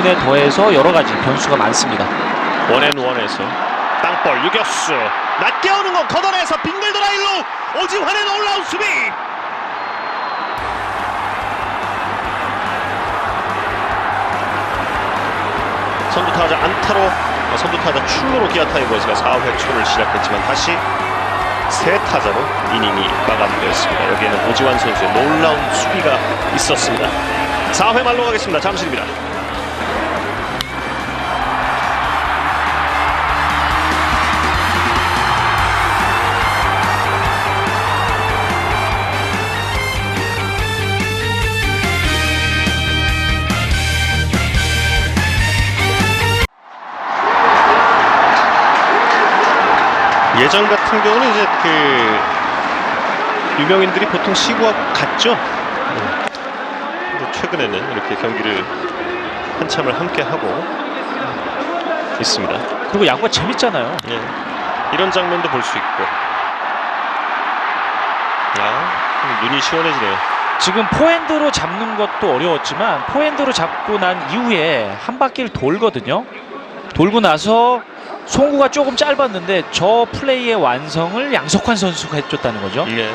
부분에 더해서 여러 가지 변수가 많습니다. 원앤원에서 땅볼 유격수 낮게 오는 건 걷어내서 빙글 드라일로 오지환의 놀라운 수비 선두타자 안타로 어, 선두타자 출루로 기아 타이거즈가 4회 초를 시작했지만 다시 세 타자로 이닝이 마감되었습니다. 여기에는 오지환 선수의 놀라운 수비가 있었습니다. 4회 말로 가겠습니다. 잠실입니다. 예전 같은 경우는 이제 그 유명인들이 보통 시구와 같죠. 네. 근데 최근에는 이렇게 경기를 한참을 함께 하고 있습니다. 그리고 야구가 재밌잖아요. 예. 이런 장면도 볼 수 있고. 야, 눈이 시원해지네요. 지금 포핸드로 잡는 것도 어려웠지만 포핸드로 잡고 난 이후에 한 바퀴를 돌거든요. 돌고 나서 송구가 조금 짧았는데 저 플레이의 완성을 양석환 선수가 해줬다는 거죠. 예.